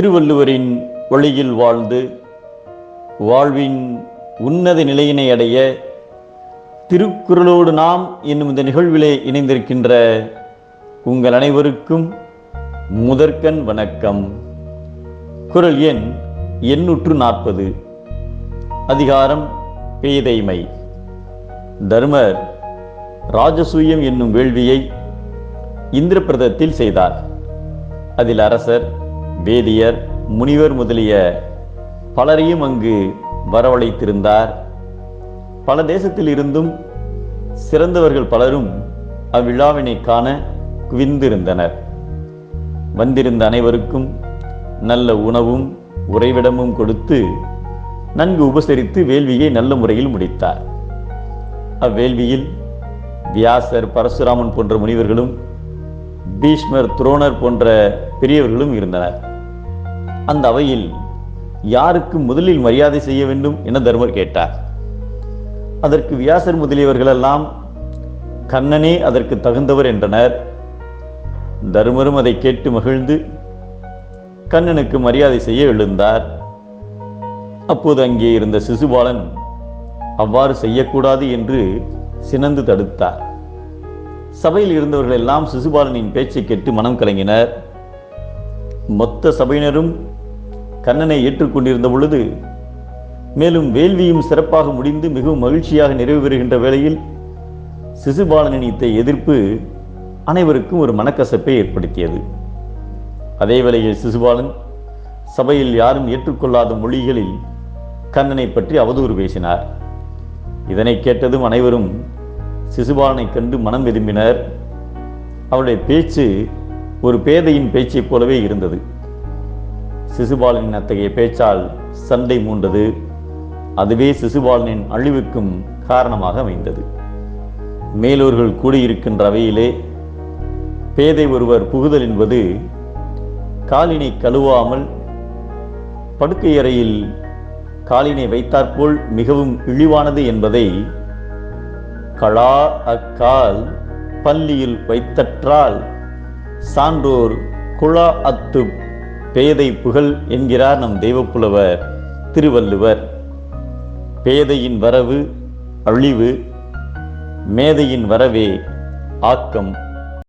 திருவள்ளுவரின் வழியில் வாழ்ந்து வாழ்வின் உன்னத நிலையினை அடைய திருக்குறளோடு நாம் என்னும் இந்த நிகழ்விலே இணைந்திருக்கின்ற உங்கள் அனைவருக்கும் முதற்கண் வணக்கம். குரல் எண் எண்ணூற்று நாற்பது. அதிகாரம் பேதைமை. தர்மர் ராஜசூயம் என்னும் வேள்வியை இந்திரபிரதத்தில் செய்தார். அதில் அரசர் வேதியர் முனிவர் முதலிய பலரையும் அங்கு வரவழைத்திருந்தார். பல தேசத்தில் இருந்தும் சிறந்தவர்கள் பலரும் அவ்விழாவினை காண குவிந்திருந்தனர். வந்திருந்த அனைவருக்கும் நல்ல உணவும் உறைவிடமும் கொடுத்து நன்கு உபசரித்து வேள்வியை நல்ல முறையில் முடித்தார். அவ்வேள்வியில் வியாசர் பரசுராமன் போன்ற முனிவர்களும் பீஷ்மர் துரோணர் போன்ற பெரியவர்களும் இருந்தனர். அந்த அவையில் யாருக்கு முதலில் மரியாதை செய்ய வேண்டும் என தர்மர் கேட்டார். அதற்கு வியாசர் முதலியவர்களெல்லாம் கண்ணனே அதற்கு தகுந்தவர் என்றனர். தர்மரும் அதை கேட்டு மகிழ்ந்து கண்ணனுக்கு மரியாதை செய்ய எழுந்தார். அப்போது அங்கே இருந்த சிசுபாலன் அவ்வாறு செய்யக்கூடாது என்று சினந்து தடுத்தார். சபையில் இருந்தவர்கள் எல்லாம் சிசுபாலனின் பேச்சை கேட்டு மனம் கலங்கினர். மொத்த சபையினரும் கண்ணனை ஏற்றுக்கொண்டிருந்த பொழுது மேலும் வேள்வியும் சிறப்பாக முடிந்து மிகவும் மகிழ்ச்சியாக நிறைவு பெறுகின்ற வேளையில் சிசுபாலனின் இத்த எதிர்ப்பு அனைவருக்கும் ஒரு மனக்கசப்பை ஏற்படுத்தியது. அதே வேளையில் சிசுபாலன் சபையில் யாரும் ஏற்றுக்கொள்ளாத மொழிகளில் கண்ணனை பற்றி அவதூறு பேசினார். இதனை கேட்டதும் அனைவரும் சிசுபாலனை கண்டு மனம் விரும்பினர். அவருடைய பேச்சு ஒரு பேதையின் பேச்சைப் போலவே இருந்தது. சிசுபாலனின் அத்தகைய பேச்சால் சண்டை மூண்டது. அதுவே சிசுபாலனின் அழிவுக்கும் காரணமாக அமைந்தது. மேலோர்கள் கூடியிருக்கின்ற அவையிலே பேதை ஒருவர் புகுதல் என்பது காலினை கழுவாமல் படுக்கை அறையில் காலினை வைத்தாற்போல் மிகவும் இழிவானது என்பதை களா அக்கால் பள்ளியில் வைத்தற்றால் சான்றோர் குழா அத்து பேதை புகழ் என்கிறார் நம் தெய்வப்புலவர் திருவள்ளுவர். பேதையின் வரவு அழிவு மேதையின் வரவே ஆக்கம்.